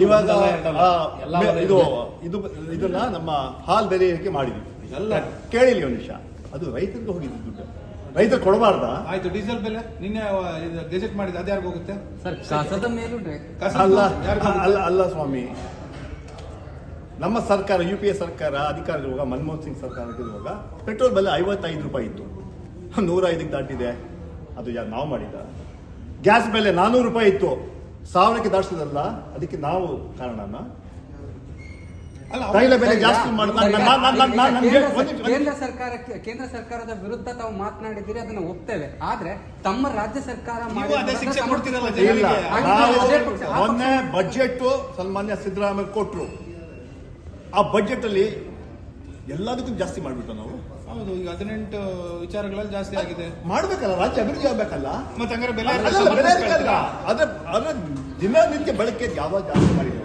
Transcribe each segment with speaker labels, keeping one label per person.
Speaker 1: ಇವಾಗ ಆ,
Speaker 2: ಎಲ್ಲ
Speaker 1: ಇದು
Speaker 2: ಇದು.
Speaker 1: ಇದನ್ನ ನಮ್ಮ ಹಾಲ್ ಬೆಲೆಯಕ್ಕೆ ಮಾಡಿದ್ವಿ.
Speaker 3: ಎಲ್ಲ.
Speaker 1: ಕೇಳಿಲ್ಲ ಒಂದು ನಿಮಿಷ. ಅದು ರೈತರಿಗೆ ಹೋಗಿದ್ದು ದುಡ್ಡು. ರೈತರು ಕೊಡಬಾರ್ದ?
Speaker 3: ಆಯ್ತು ಡೀಸೆಲ್ ಬೆಲೆ? ನಿನ್ನೆ ಗೆಜೆಟ್ ಮಾಡಿದ ಅದು ಯಾರಿಗೂ ಹೋಗುತ್ತೆ?
Speaker 4: ಸರ್ ಕಸದ ಮೇಲೂ ಡ್ರೈ-
Speaker 3: ಕಸದ್ದು
Speaker 1: ಅಲ್ಲ ಅಲ್ಲ ಅಲ್ಲ ಸ್ವಾಮಿ. ನಮ್ಮ ಸರ್ಕಾರ ಯು ಪಿ ಎ ಸರ್ಕಾರ ಅಧಿಕಾರ ಇರುವಾಗ ಮನಮೋಹನ್ ಸಿಂಗ್ ಸರ್ಕಾರ ಇರುವಾಗ ಪೆಟ್ರೋಲ್ ಬೆಲೆ ಐವತ್ತೈದು ರೂಪಾಯಿ ಇತ್ತು. ನೂರ ಐದಕ್ಕೆ ದಾಟಿದೆ. ಅದು ಯಾರು ನಾವು ಮಾಡಿದ. ಗ್ಯಾಸ್ ಬೆಲೆ ನಾನ್ನೂರು ರೂಪಾಯಿ ಇತ್ತು. ಸಾವಿರಕ್ಕೆ ದಾಟಿಸೋದಲ್ಲ ಅದಕ್ಕೆ ನಾವು ಕಾರಣನ?
Speaker 3: ಅಲ್ಲ
Speaker 1: ತೈಲ ಬೆಲೆ ಜಾಸ್ತಿ
Speaker 4: ಕೇಂದ್ರ
Speaker 1: ಒಂದು-
Speaker 4: ಕೇಂದ್ರ ಸರ್ಕಾರಕ್ಕೆ ಕೇಂದ್ರ ಸರ್ಕಾರದ ವಿರುದ್ಧ ತಾವು ಮಾತನಾಡಿದ್ದೀರಿ ಅದನ್ನ ಒಪ್ತೇವೆ. ಆದ್ರೆ ತಮ್ಮ ರಾಜ್ಯ ಸರ್ಕಾರ
Speaker 1: ಮೊನ್ನೆ ಬಜೆಟ್ ಸನ್ಮಾನ್ಯ ಸಿದ್ದರಾಮಯ್ಯ ಕೊಟ್ರು. ಆ ಬಜೆಟ್ ಅಲ್ಲಿ ಎಲ್ಲದಕ್ಕೂ ಜಾಸ್ತಿ ಮಾಡ್ಬಿಟ್ಟು ನಾವು.
Speaker 3: ಹೌದು ಈಗ ಹದಿನೆಂಟು ವಿಚಾರಗಳಲ್ಲಿ ಜಾಸ್ತಿ ಆಗಿದೆ.
Speaker 1: ಮಾಡ್ಬೇಕಲ್ಲ ರಾಜ್ಯ ಅಭಿವೃದ್ಧಿ ಆಗ್ಬೇಕಲ್ಲ?
Speaker 3: ಮತ್ತೆ ಹಂಗಾರೆ ಬೆಲೆ
Speaker 1: ಅದ್ರ ಅದ್ರ ದಿನನಿತ್ಯ ಬಳಕೆ ಯಾವಾಗ ಜಾಸ್ತಿ
Speaker 4: ಮಾಡಿದ್ರು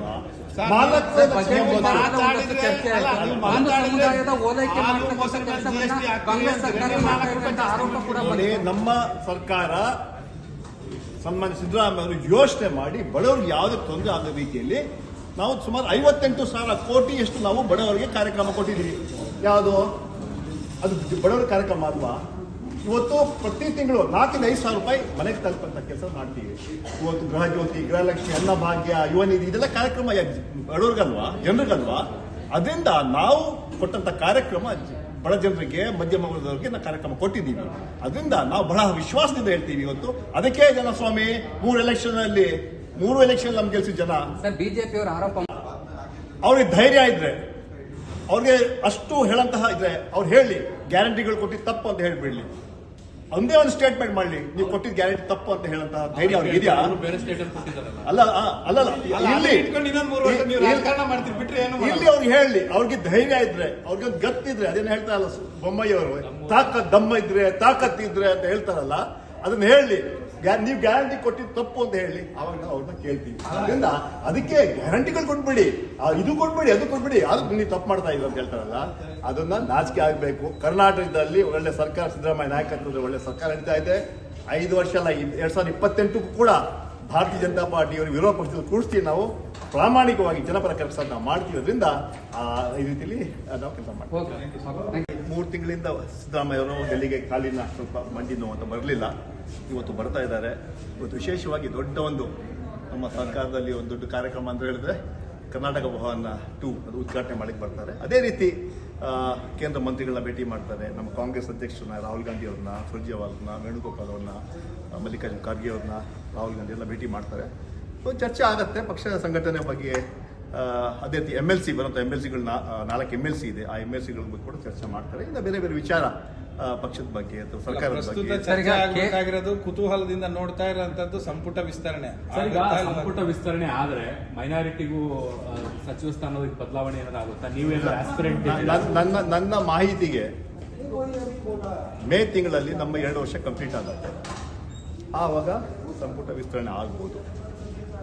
Speaker 1: ನಮ್ಮ ಸರ್ಕಾರ ಸನ್ಮಾನ್ಯ ಸಿದ್ದರಾಮಯ್ಯ ಅವರು ಯೋಚನೆ ಮಾಡಿ ಬಡವರಿಗೆ ಯಾವುದೇ ತೊಂದರೆ ಆಗದ ರೀತಿಯಲ್ಲಿ ನಾವು ಸುಮಾರು ಐವತ್ತೆಂಟು ಸಾವಿರ ಕೋಟಿಯಷ್ಟು ನಾವು ಬಡವರಿಗೆ ಕಾರ್ಯಕ್ರಮ ಕೊಟ್ಟಿದ್ದೀವಿ. ಯಾವುದು? ಅದು ಬಡವರ ಕಾರ್ಯಕ್ರಮ ಅಲ್ವಾ? ಇವತ್ತು ಪ್ರತಿ ತಿಂಗಳು ನಾಲ್ಕಿಂದ ಐದು ಸಾವಿರ ರೂಪಾಯಿ ಮನೆಗೆ ತಲುಪಂತ ಕೆಲಸ ಮಾಡ್ತೀವಿ. ಇವತ್ತು ಗೃಹಜ್ಯೋತಿ ಗೃಹಲಕ್ಷ್ಮಿ ಅನ್ನಭಾಗ್ಯ ಯುವ ನಿಧಿ, ಇದೆಲ್ಲ ಕಾರ್ಯಕ್ರಮ ಬಡವ್ರಿಗಲ್ವಾ? ಜನರಿಗಲ್ವಾ? ಅದರಿಂದ ನಾವು ಕೊಟ್ಟಂತ ಕಾರ್ಯಕ್ರಮ ಬಡ ಜನರಿಗೆ ಮಧ್ಯಮ ವರ್ಗದವರಿಗೆ ನಾವು ಕಾರ್ಯಕ್ರಮ ಕೊಟ್ಟಿದ್ದೀವಿ. ಅದರಿಂದ ನಾವು ಬಹಳ ವಿಶ್ವಾಸದಿಂದ ಹೇಳ್ತೀವಿ ಇವತ್ತು. ಅದಕ್ಕೆ ಜನಸ್ವಾಮಿ, ಮೂರು ಎಲೆಕ್ಷನ್ ಅಲ್ಲಿ ಮೂರು ಎಲೆಕ್ಷನ್ ನಮ್ಗೆ ಗೆಲ್ಸಿದ ಜನ.
Speaker 4: ಸರ್ ಬಿಜೆಪಿ ಅವರ ಆರೋಪ
Speaker 1: ಅವ್ರಿಗೆ ಧೈರ್ಯ ಇದ್ರೆ ಅವ್ರಿಗೆ ಅಷ್ಟು ಹೇಳಂತಹ ಇದ್ರೆ ಅವ್ರು ಹೇಳಿ ಗ್ಯಾರಂಟಿಗಳು ಕೊಟ್ಟಿದ್ದು ತಪ್ಪು ಅಂತ ಹೇಳ್ಬಿಡ್ಲಿ. ಒಂದೇ ಒಂದು ಸ್ಟೇಟ್ಮೆಂಟ್ ಮಾಡಲಿ ನೀವು ಕೊಟ್ಟಿದ್ದ ಗ್ಯಾರಂಟಿ ತಪ್ಪು ಅಂತ ಹೇಳಂತಹ ಧೈರ್ಯ ಅವ್ರಿಗೆ ಇದೆಯಾ?
Speaker 2: ಅಲ್ಲ
Speaker 1: ಆ, ಅಲ್ಲಲ್ಲ
Speaker 3: ಅಲ್ಲ,
Speaker 1: ಇಲ್ಲಿ
Speaker 3: ಅದನ್ನ ಇಟ್ಕೊಂಡು ಇನ್ನೊಂದು ಮೂರು ವರ್ಷ ನೀವು
Speaker 1: ಇಲ್ಲಿ-
Speaker 3: ರಾಜಕಾರಣ ಮಾಡ್ತೀರಿ ಬಿಟ್ರೆ ಏನು
Speaker 1: ಇಲ್ಲಿ ಅವ್ರಿಗೆ ಹೇಳಿ ಅವ್ರಿಗೆ ಧೈರ್ಯ ಇದ್ರೆ ಅವ್ರಿಗೆ ಒಂದು ಗತ್ತಿದ್ರೆ ಅದೇನು ಹೇಳ್ತಾ ಇಲ್ಲ ಬೊಮ್ಮಾಯಿ ಅವರು ತಾಕತ್ ದಮ್ಮ ಇದ್ರೆ ತಾಕತ್ ಇದ್ರೆ ಅಂತ ಹೇಳ್ತಾರಲ್ಲ ಅದನ್ನ ಹೇಳಿ ನೀವು ಗ್ಯಾರಂಟಿ ಕೊಟ್ಟಿದ್ದು ತಪ್ಪು ಅಂತ ಹೇಳಿ ಅವಾಗ ನಾವು ಅವ್ರನ್ನ ಕೇಳ್ತೀವಿ. ಅದರಿಂದ ಅದಕ್ಕೆ ಗ್ಯಾರಂಟಿಗಳು ಕೊಟ್ಬಿಡಿ. ಇದು ಕೊಟ್ಬಿಡಿ ಅದು ಕೊಟ್ಬಿಡಿ. ಅದು ನೀವು ತಪ್ಪು ಮಾಡ್ತಾ ಇದ್ರು ಅಂತ ಹೇಳ್ತಾರಲ್ಲ ಅದನ್ನ ನಾಚಿಕೆ ಆಗಬೇಕು. ಕರ್ನಾಟಕದಲ್ಲಿ ಒಳ್ಳೆ ಸರ್ಕಾರ ಸಿದ್ದರಾಮಯ್ಯ ನಾಯಕತ್ವದಲ್ಲಿ ಒಳ್ಳೆ ಸರ್ಕಾರ ನಡೀತಾ ಇದೆ. ಐದು ವರ್ಷ ಅಲ್ಲ ಎರಡ್ ಸಾವಿರದ ಇಪ್ಪತ್ತೆಂಟಕ್ಕೂ ಕೂಡ ಭಾರತೀಯ ಜನತಾ ಪಾರ್ಟಿಯವರು ವಿರೋಧ ಪಕ್ಷದಲ್ಲಿ ಕೂಡಿಸ್ತೀವಿ ನಾವು. ಪ್ರಾಮಾಣಿಕವಾಗಿ ಜನಪರ ಕೆಲಸ ನಾವು ಮಾಡ್ತಿರೋದ್ರಿಂದ ಆ, ಈ ರೀತಿಯಲ್ಲಿ ನಾವು ಕೆಲಸ ಮಾಡ್ತೀವಿ. ಮೂರು ತಿಂಗಳಿಂದ ಸಿದ್ದರಾಮಯ್ಯ ಅವರು ಡೆಲ್ಲಿಗೆ ಕಾಲಿನ ಸ್ವಲ್ಪ ಮಂಡಿ ನೋವು ಅಂತ ಬರಲಿಲ್ಲ. ಇವತ್ತು ಬರ್ತಾ ಇದ್ದಾರೆ. ಇವತ್ತು ವಿಶೇಷವಾಗಿ ದೊಡ್ಡ ಒಂದು ನಮ್ಮ ಸರ್ಕಾರದಲ್ಲಿ ಒಂದು ದೊಡ್ಡ ಕಾರ್ಯಕ್ರಮ ಅಂತ ಹೇಳಿದ್ರೆ ಕರ್ನಾಟಕ ಭವನ ಟು ಅದು ಉದ್ಘಾಟನೆ ಮಾಡಲಿಕ್ಕೆ ಬರ್ತಾರೆ. ಅದೇ ರೀತಿ ಕೇಂದ್ರ ಮಂತ್ರಿಗಳನ್ನ ಭೇಟಿ ಮಾಡ್ತಾರೆ. ನಮ್ಮ ಕಾಂಗ್ರೆಸ್ ಅಧ್ಯಕ್ಷರನ್ನ ರಾಹುಲ್ ಗಾಂಧಿ ಅವ್ರನ್ನ ಸುರ್ಜೇವಾಲನ್ನ ವೇಣುಗೋಪಾಲ್ ಅವ್ರನ್ನ, ಮಲ್ಲಿಕಾರ್ಜುನ್ ಖರ್ಗೆ ಅವ್ರನ್ನ ರಾಹುಲ್ ಗಾಂಧಿ ಎಲ್ಲ ಭೇಟಿ ಮಾಡ್ತಾರೆ. ಚರ್ಚೆ ಆಗುತ್ತೆ. ಪಕ್ಷದ ಸಂಘಟನೆ ಬಗ್ಗೆ ಅದೇ ರೀತಿ ಎಂ ಎಲ್ ಸಿ ಬರುವಂಥ ಎಂ ಎಲ್ ಸಿಗಳು ನಾಲ್ಕು ಎಂ ಎಲ್ ಸಿ ಇದೆ. ಆ ಎಂ ಎಲ್ ಸಿಗಳ ಬಗ್ಗೆ ಕೂಡ ಚರ್ಚೆ ಮಾಡ್ತಾರೆ. ಇನ್ನು ಬೇರೆ ಬೇರೆ ವಿಚಾರ ಪಕ್ಷದ ಬಗ್ಗೆ ಅಥವಾ ಸರ್ಕಾರದ
Speaker 3: ಪ್ರಸ್ತುತ
Speaker 1: ಬಗ್ಗೆ
Speaker 3: ಕುತೂಹಲದಿಂದ ನೋಡ್ತಾ ಇರೋಂಥದ್ದು ಸಂಪುಟ ವಿಸ್ತರಣೆ?
Speaker 2: ಸಂಪುಟ ವಿಸ್ತರಣೆ ಆದ್ರೆ ಮೈನಾರಿಟಿಗೂ ಸಚಿವ ಸ್ಥಾನದ ಬದಲಾವಣೆ ಏನಾದ್ರು ಆಗುತ್ತಾ ನೀವೇನು ಆಸ್ಪಿರೆಂಟ್
Speaker 1: ನನ್ನ ನನ್ನ ನನ್ನ ಮಾಹಿತಿಗೆ ಮೇ ತಿಂಗಳಲ್ಲಿ ನಮ್ಮ ಎರಡು ವರ್ಷ ಕಂಪ್ಲೀಟ್ ಆಗುತ್ತೆ. ಆವಾಗ ಸಂಪುಟ ವಿಸ್ತರಣೆ ಆಗ್ಬೋದು.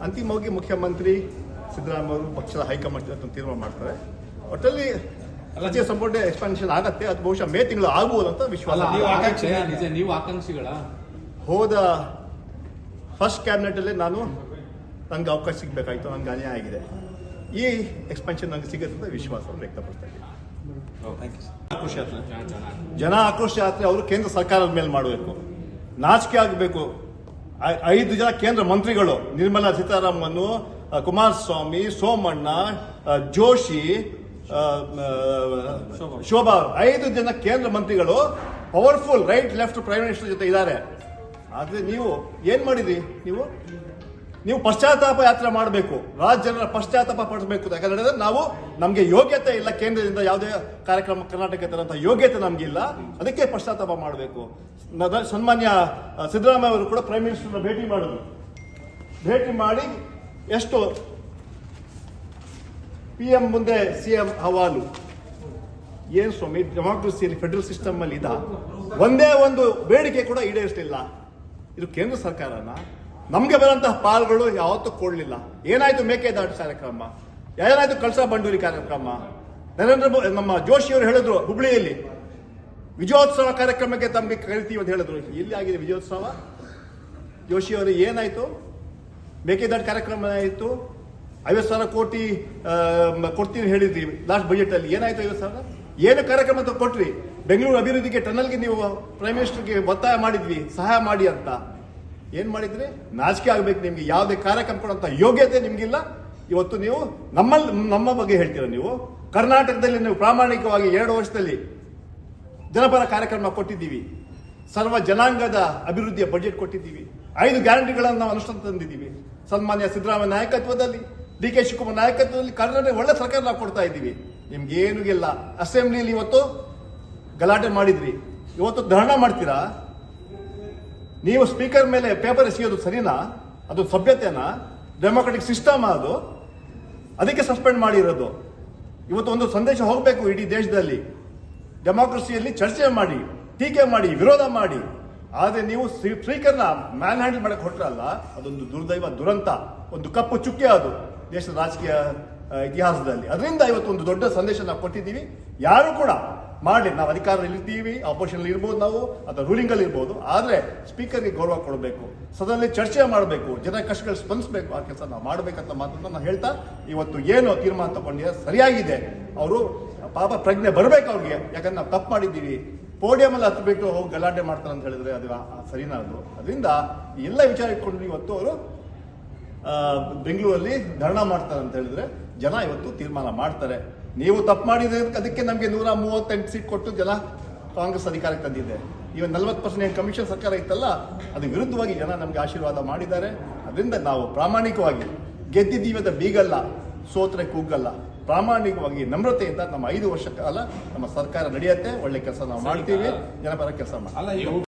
Speaker 1: ಅಂತಿಮವಾಗಿ ಮುಖ್ಯಮಂತ್ರಿ ಸಿದ್ದರಾಮಯ್ಯ ಅವರು ಪಕ್ಷದ ಹೈಕಮಾಂಡ್ ಅಂತ ತೀರ್ಮಾನ ಮಾಡ್ತಾರೆ. ಒಟ್ಟಲ್ಲಿ ರಾಜ್ಯ ಸಂಪುಟ ಎಕ್ಸ್ಪಾನ್ಷನ್ ಆಗತ್ತೆ ಅದು ಬಹುಶಃ ಮೇ ತಿಂಗಳು ಆಗ್ಬೋದು ಅಂತ ವಿಶ್ವಾಸ
Speaker 3: ನೀವು
Speaker 2: ಆಕಾಂಕ್ಷಿಗಳ?
Speaker 1: ಹೋದ ಫಸ್ಟ್ ಕ್ಯಾಬಿನೆಟಲ್ಲೇ ನಾನು ನನಗೆ ಅವಕಾಶ ಸಿಗಬೇಕಾಯ್ತು ನನಗೆ ಅನ್ಯಾಯ ಆಗಿದೆ. ಈ ಎಕ್ಸ್ಪೆನ್ಷನ್ ನನಗೆ ಸಿಗುತ್ತೆ ಅಂತ ವಿಶ್ವಾಸವನ್ನು ವ್ಯಕ್ತಪಡಿಸ್ತಾ ಇದ್ದೀನಿ. ಆಕ್ರೋಶ ಯಾತ್ರೆ. ಜನ ಆಕ್ರೋಶ ಯಾತ್ರೆ ಅವರು ಕೇಂದ್ರ ಸರ್ಕಾರದ ಮೇಲೆ ಮಾಡಬೇಕು. ನಾಚಿಕೆ ಆಗಬೇಕು. ಐದು ಜನ ಕೇಂದ್ರ ಮಂತ್ರಿಗಳು ನಿರ್ಮಲಾ ಸೀತಾರಾಮನ್ ಕುಮಾರಸ್ವಾಮಿ ಸೋಮಣ್ಣ ಜೋಶಿ ಶೋಭಾ. ಐದು ಜನ ಕೇಂದ್ರ ಮಂತ್ರಿಗಳು powerful right left prime minister ಜೊತೆ ಇದ್ದಾರೆ. ಆದ್ರೆ ನೀವು ಏನ್ ಮಾಡಿದ್ರಿ? ನೀವು? ನೀವು ಪಶ್ಚಾತ್ತಾಪ ಯಾತ್ರೆ ಮಾಡಬೇಕು. ರಾಜ್ಯ ಜನರ ಪಶ್ಚಾತ್ತಾಪ ಪಡಿಸಬೇಕು ಯಾಕಂದ್ರೆ ನಾವು ನಮಗೆ ಯೋಗ್ಯತೆ ಇಲ್ಲ ಕೇಂದ್ರದಿಂದ ಯಾವುದೇ ಕಾರ್ಯಕ್ರಮ ಕರ್ನಾಟಕ ತರಂತ ಯೋಗ್ಯತೆ ನಮಗಿಲ್ಲ. ಅದಕ್ಕೆ ಪಶ್ಚಾತ್ತಾಪ ಮಾಡಬೇಕು. ಸನ್ಮಾನ್ಯ ಸಿದ್ದರಾಮಯ್ಯ ಅವರು ಕೂಡ ಪ್ರೈಮ್ ಮಿನಿಸ್ಟರ್ ಭೇಟಿ ಮಾಡಿದ್ರು. ಭೇಟಿ ಮಾಡಿ ಎಷ್ಟು ಪಿ ಎಂ ಮುಂದೆ ಸಿ ಎಂ ಹವಾಲು. ಏನು ಸ್ವಾಮಿ ಡೆಮಾಕ್ರಸಿಯಲ್ಲಿ ಫೆಡರಲ್ ಸಿಸ್ಟಮ್ ಅಲ್ಲಿ ಇದ? ಒಂದೇ ಒಂದು ಬೇಡಿಕೆ ಕೂಡ ಈಡೇರಿಸಲಿಲ್ಲ. ಇದು ಕೇಂದ್ರ ಸರ್ಕಾರನ? ನಮಗೆ ಬರುವಂತಹ ಪಾಲ್ಗಳು ಯಾವತ್ತೂ ಕೊಡ್ಲಿಲ್ಲ. ಏನಾಯ್ತು ಮೇಕೆದಾಟು ಕಾರ್ಯಕ್ರಮ? ಏನಾಯ್ತು ಕಳಸಾ ಬಂಡೂರಿ ಕಾರ್ಯಕ್ರಮ? ನರೇಂದ್ರ ಮೋದಿ ನಮ್ಮ ಜೋಶಿ ಅವರು ಹೇಳಿದ್ರು ಹುಬ್ಳಿಯಲ್ಲಿ. ವಿಜಯೋತ್ಸವ ಕಾರ್ಯಕ್ರಮಕ್ಕೆ ತಮಗೆ ಕರಿತೀವಿ ಅಂತ ಹೇಳಿದ್ರು. ಇಲ್ಲಿ ಆಗಿದೆ ವಿಜಯೋತ್ಸವ. ಜೋಶಿ ಅವರು, ಏನಾಯ್ತು? ಮೇಕೆದಾಟು ಕಾರ್ಯಕ್ರಮ ಆಯಿತು ಐವತ್ತು ಸಾವಿರ ಕೋಟಿ ಕೊಡ್ತೀನಿ ಹೇಳಿದ್ರಿ ಲಾಸ್ಟ್ ಬಜೆಟ್ ಅಲ್ಲಿ. ಏನಾಯ್ತು ಐವತ್ತು ಸಾವಿರ? ಏನು ಕಾರ್ಯಕ್ರಮ ಅಂತ ಕೊಟ್ರಿ? ಬೆಂಗಳೂರು ಅಭಿವೃದ್ಧಿಗೆ ಟನಲ್ಗೆ ನೀವು ಪ್ರೈಮ್ ಮಿನಿಸ್ಟರ್ಗೆ ಒತ್ತಾಯ ಮಾಡಿದ್ವಿ. ಸಹಾಯ ಮಾಡಿ ಅಂತ. ಏನು ಮಾಡಿದ್ರಿ? ನಾಚಿಕೆ ಆಗ್ಬೇಕು ನಿಮಗೆ. ಯಾವುದೇ ಕಾರ್ಯಕ್ರಮ ಕೊಡುವಂತ ಯೋಗ್ಯತೆ ನಿಮಗಿಲ್ಲ. ಇವತ್ತು ನೀವು ನಮ್ಮಲ್ಲಿ ನಮ್ಮ ಬಗ್ಗೆ ಹೇಳ್ತೀರ ನೀವು? ಕರ್ನಾಟಕದಲ್ಲಿ ನೀವು ಪ್ರಾಮಾಣಿಕವಾಗಿ ಎರಡು ವರ್ಷದಲ್ಲಿ ಜನಪರ ಕಾರ್ಯಕ್ರಮ ಕೊಟ್ಟಿದ್ದೀವಿ. ಸರ್ವ ಜನಾಂಗದ ಅಭಿವೃದ್ಧಿಯ ಬಜೆಟ್ ಕೊಟ್ಟಿದ್ದೀವಿ. ಐದು ಗ್ಯಾರಂಟಿಗಳನ್ನು ನಾವು ಅನುಷ್ಠಾನ ತಂದಿದ್ದೀವಿ. ಸನ್ಮಾನ್ಯ ಸಿದ್ದರಾಮಯ್ಯ ನಾಯಕತ್ವದಲ್ಲಿ, ಡಿ ಕೆ ಶಿವಕುಮಾರ್ ನಾಯಕತ್ವದಲ್ಲಿ ಕರ್ನಾಟಕ ಒಳ್ಳೆ ಸರ್ಕಾರ ನಾವು ಕೊಡ್ತಾ ಇದ್ದೀವಿ. ನಿಮ್ಗೇನು ಇಲ್ಲ. ಅಸೆಂಬ್ಲಿಯಲ್ಲಿ ಇವತ್ತು ಗಲಾಟೆ ಮಾಡಿದ್ರಿ. ಇವತ್ತು ಧರಣ ಮಾಡ್ತೀರಾ? ನೀವು ಸ್ಪೀಕರ್ ಮೇಲೆ ಪೇಪರ್ ಎಸೆಯೋದು ಸರಿನಾ? ಅದು ಸಭ್ಯತೆನಾ? ಡೆಮೊಕ್ರೆಟಿಕ್ ಸಿಸ್ಟಮ್ ಅದು? ಅದಕ್ಕೆ ಸಸ್ಪೆಂಡ್ ಮಾಡಿರೋದು. ಇವತ್ತು ಒಂದು ಸಂದೇಶ ಹೋಗಬೇಕು ಇಡೀ ದೇಶದಲ್ಲಿ. ಡೆಮಾಕ್ರಸಿಯಲ್ಲಿ ಚರ್ಚೆ ಮಾಡಿ, ಟೀಕೆ ಮಾಡಿ, ವಿರೋಧ ಮಾಡಿ. ಆದರೆ ನೀವು ಸ್ಪೀ- ಸ್ಪೀಕರ್ನ ಮ್ಯಾನ್ ಹ್ಯಾಂಡಲ್ ಮಾಡಕ್ಕೆ ಹೊರಟ್ರಲ್ಲ ಅದೊಂದು ದುರ್ದೈವ, ದುರಂತ, ಒಂದು ಕಪ್ಪು ಚುಕ್ಕೆ ಅದು ದೇಶದ ರಾಜಕೀಯ ಇತಿಹಾಸದಲ್ಲಿ. ಅದರಿಂದ ಇವತ್ತು ಒಂದು ದೊಡ್ಡ ಸಂದೇಶ ನಾವು ಕೊಟ್ಟಿದ್ದೀವಿ. ಯಾರು ಕೂಡ ಮಾಡಲಿ, ನಾವು ಅಧಿಕಾರದಲ್ಲಿ ಇರ್ತೀವಿ ಅಪೋಸಿಷನ್ ಇರ್ಬೋದು ನಾವು, ಅಥವಾ ರೂಲಿಂಗ್ ಅಲ್ಲಿ ಇರ್ಬೋದು, ಆದ್ರೆ ಸ್ಪೀಕರ್ಗೆ ಗೌರವ ಕೊಡಬೇಕು ಸದನಲ್ಲಿ ಚರ್ಚೆ ಮಾಡಬೇಕು, ಜನ ಕಷ್ಟಗಳು ಸ್ಪಂದಿಸಬೇಕು, ಆ ಕೆಲಸ ನಾವು ಮಾಡಬೇಕಂತ ಮಾತನ್ನ ನಾನು ಹೇಳ್ತಾ, ಇವತ್ತು ಏನು ತೀರ್ಮಾನ ತಗೊಂಡಿದೆ, ಸರಿಯಾಗಿದೆ. ಅವರು ಪಾಪ ಪ್ರಜ್ಞೆ ಬರಬೇಕು ಅವ್ರಿಗೆ, ಯಾಕಂದ್ರೆ ನಾವು ತಪ್ಪು ಮಾಡಿದ್ದೀವಿ. ಪೋಡಿಯಂ ಅಲ್ಲಿ ಹತ್ಬಿಟ್ಟು ಹೋಗಿ ಗಲಾಟೆ ಮಾಡ್ತಾರೆ ಅಂತ ಹೇಳಿದ್ರೆ ಅದು ಸರಿನಾ ಅದು? ಅದರಿಂದ ಎಲ್ಲ ವಿಚಾರ ಇಟ್ಕೊಂಡು ಇವತ್ತು ಅವರು ಬೆಂಗಳೂರಲ್ಲಿ ಧರಣ ಮಾಡ್ತಾರೆ ಅಂತ ಹೇಳಿದ್ರೆ ಜನ ಇವತ್ತು ತೀರ್ಮಾನ ಮಾಡ್ತಾರೆ. ನೀವು ತಪ್ಪು ಮಾಡಿದ್ರೆ ಅದಕ್ಕೆ ನಮಗೆ ನೂರ ಮೂವತ್ತೆಂಟು ಸೀಟ್ ಕೊಟ್ಟು ಜನ ಕಾಂಗ್ರೆಸ್ ಅಧಿಕಾರಕ್ಕೆ ತಂದಿದೆ. ಇವನ್ ನಲ್ವತ್ತು ಪರ್ಸೆಂಟ್ ಏನು ಕಮಿಷನ್ ಸರ್ಕಾರ ಇತ್ತಲ್ಲ, ಅದು ವಿರುದ್ಧವಾಗಿ ಜನ ನಮಗೆ ಆಶೀರ್ವಾದ ಮಾಡಿದ್ದಾರೆ. ಅದರಿಂದ ನಾವು ಪ್ರಾಮಾಣಿಕವಾಗಿ ಗೆದ್ದಿದ್ದೀವಿ ಅಂತ ಬೀಗಲ್ಲ, ಸೋತ್ರೆ ಕೂಗಲ್ಲ. ಪ್ರಾಮಾಣಿಕವಾಗಿ ನಮ್ರತೆಯಿಂದ ನಮ್ಮ ಐದು ವರ್ಷ ಕಾಲ ನಮ್ಮ ಸರ್ಕಾರ ನಡೆಯುತ್ತೆ ಒಳ್ಳೆ ಕೆಲಸ ನಾವು ಮಾಡ್ತೀವಿ ಜನಪರ ಕೆಲಸ
Speaker 3: ಇವು